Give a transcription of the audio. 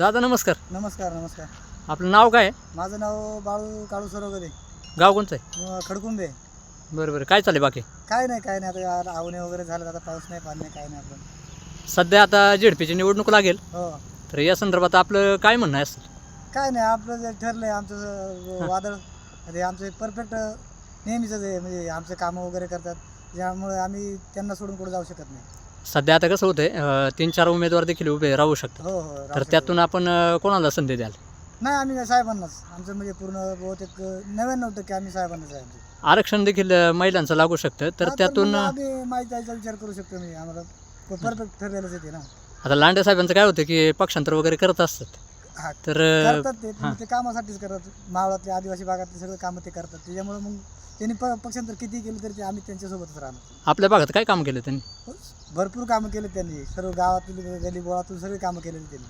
दादा नमस्कार. नमस्कार नमस्कार. आपलं नाव काय आहे? माझं नाव बाळू काळू सरोगदे गाव कोणतं आहे? खडकुंबे बरं बरं. काय चालेल बाकी? काय नाही काय नाही. आता या आवणे वगैरे झालं आता पाऊस नाही पाणी नाही काय नाही आपलं. सध्या आता झेडपीची निवडणूक लागेल. हो. तर या संदर्भात आपलं काय म्हणणं आहे असेल काय नाही आपलं जे ठरलंय आमचं ज- वादळ. ते आमचं परफेक्ट नेहमीच आहे म्हणजे आमचे कामं वगैरे करतात. ज्यामुळे आम्ही त्यांना सोडून कुठे जाऊ शकत नाही. सध्या आता कसं होतंय तीन चार उमेदवार देखील उभे राहू शकतात. हो हो तर. त्यातून आपण अं, कोणाला संधी द्याल? नाही आम्ही साहेबांनाच. आमचं म्हणजे पूर्ण बहुतेक नव्याण्णव टक्के आम्ही साहेबांनाच आहे आमचे. आरक्षण देखील अं, महिलांचं लागू शकतं. तर हा, त्यातून मग अं, आम्ही माहिती विचार करू शकतो मी. आम्हाला परफेक्ट ठरलेलंच येते ना. आता लांडे साहेबांचं काय होतं की पक्षांतर वगैरे करत असतात. तर अं, करतात ते पण ते कामासाठीच करतात. मावळातले आदिवासी भागातले सगळे कामं ते करतात. त्याच्यामुळे मग त्यांनी प पक्षांतर किती केलं तरी ते आम्ही त्यांच्यासोबतच राहणार. आपल्या भागात काय काम केलं त्यांनी? हो, भरपूर कामं केले त्यांनी. सर्व गावातील गली बोळातून कामं केलेली त्यांनी.